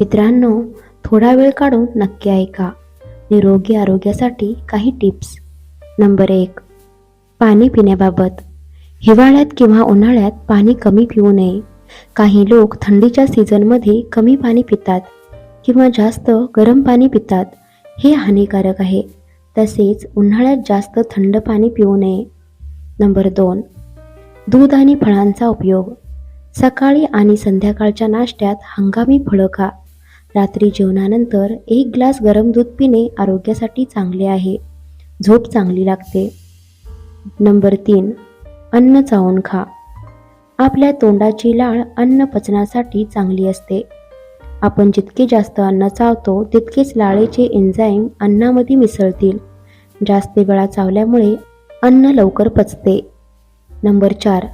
मित्रांनो थोडा वेळ काढून नक्की ऐका. निरोगी आरोग्यासाठी काही टिप्स. नंबर एक पाणी पिण्याबाबत. हिवाळ्यात किंवा उन्हाळ्यात पाणी कमी पिऊ नये. काही लोक थंडीच्या सीझनमध्ये कमी पाणी पितात किंवा जास्त गरम पाणी पितात. हे हानिकारक आहे. तसेच उन्हाळ्यात जास्त थंड पाणी पिऊ नये. नंबर दोन दूध आणि फळांचा उपयोग. सकाळी आणि संध्याकाळच्या नाश्त्यात हंगामी फळं खा. रात्री जेवणानंतर एक ग्लास गरम दूध पिणे आरोग्यासाठी चांगले आहे. झोप चांगली लागते. नंबर तीन अन्न चावून खा. आपल्या तोंडाची लाळ अन्न पचनासाठी चांगली असते. आपण जितके जास्त अन्न चावतो तितकेच लाळेचे एन्झाईम अन्नामध्ये मिसळतील. जास्त वेळा चावल्यामुळे अन्न लवकर पचते. नंबर चार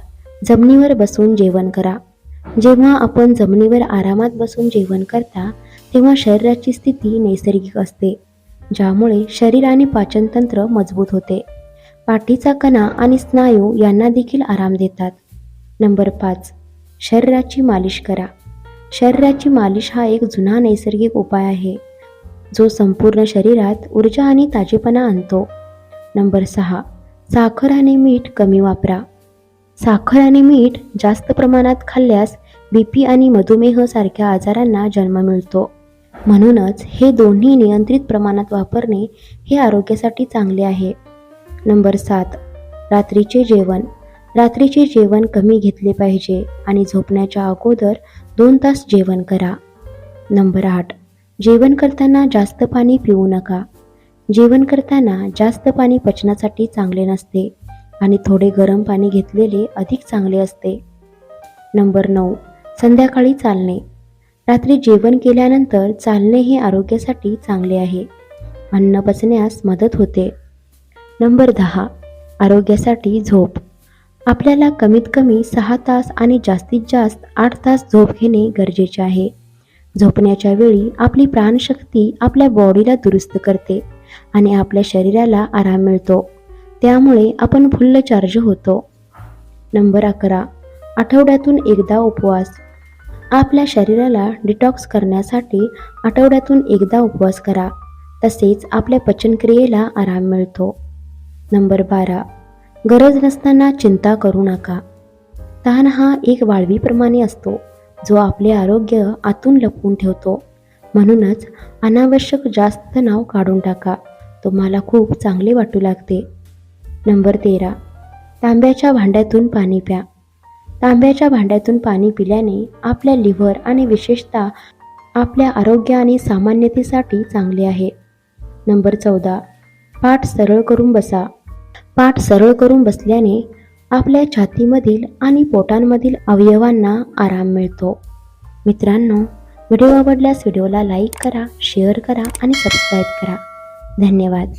जमिनीवर बसून जेवण करा. जेव्हा आपण जमिनीवर आरामात बसून जेवण करता तेव्हा शरीराची स्थिती नैसर्गिक असते ज्यामुळे शरीर आणि पाचनतंत्र मजबूत होते. पाठीचा कणा आणि स्नायू यांना देखील आराम देतात. नंबर पाच शरीराची मालिश करा. शरीराची मालिश हा एक जुना नैसर्गिक उपाय आहे जो संपूर्ण शरीरात ऊर्जा आणि ताजेपणा आणतो. नंबर सहा साखर आणि मीठ कमी वापरा. साखर आणि मीठ जास्त प्रमाणात खाल्ल्यास बी पी आणि मधुमेह सारख्या आजारांना जन्म मिळतो. म्हणूनच हे दोन्ही नियंत्रित प्रमाणात वापरणे हे आरोग्यासाठी चांगले आहे. नंबर सात रात्रीचे जेवण. रात्रीचे जेवण कमी घेतले पाहिजे आणि झोपण्याच्या अगोदर दोन तास जेवण करा. नंबर आठ जेवण करताना जास्त पाणी पिऊ नका. जेवण करताना जास्त पाणी पचनासाठी चांगले नसते आणि थोडे गरम पाणी घेतलेले अधिक चांगले असते. नंबर नऊ संध्याकाळी चालणे. रात्री जेवण केल्यानंतर चालणे हे आरोग्यासाठी चांगले आहे. अन्न पचण्यास मदत होते. नंबर दहा. आरोग्यासाठी झोप. आपल्याला कमीत कमी सहा तास आणि जास्तीत जास्त आठ तास झोप घेणे गरजेचे आहे. झोपण्याच्या वेळी आपली प्राणशक्ती आपल्या बॉडीला दुरुस्त करते आणि आपल्या शरीराला आराम मिळतो. त्यामुळे आपण फुल्ल चार्ज होतो. नंबर अकरा. आठवड्यातून एकदा उपवास. आपल्या शरीराला डिटॉक्स करण्यासाठी आठवड्यातून एकदा उपवास करा. तसेच आपल्या पचनक्रियेला आराम मिळतो. नंबर बारा. गरज नसताना चिंता करू नका. ताण हा एक वाळवीप्रमाणे असतो जो आपले आरोग्य आतून लपवून ठेवतो. म्हणूनच अनावश्यक जास्त तणाव काढून टाका. तुम्हाला खूप चांगले वाटू लागते. नंबर तेरा. तांब्याच्या भांड्यातून पाणी प्या. तांब्याच्या भांड्यातून पाणी पिल्याने आपल्या लिव्हर आणि विशेषतः आपल्या आरोग्य आणि सामान्यतेसाठी चांगले आहे. नंबर चौदा. पाठ सरळ करून बसा. पाठ सरळ करून बसल्याने आपल्या छातीमधील आणि पोटांमधील अवयवांना आराम मिळतो. मित्रांनो व्हिडिओ आवडल्यास व्हिडिओला लाईक करा शेअर करा आणि सबस्क्राईब करा. धन्यवाद.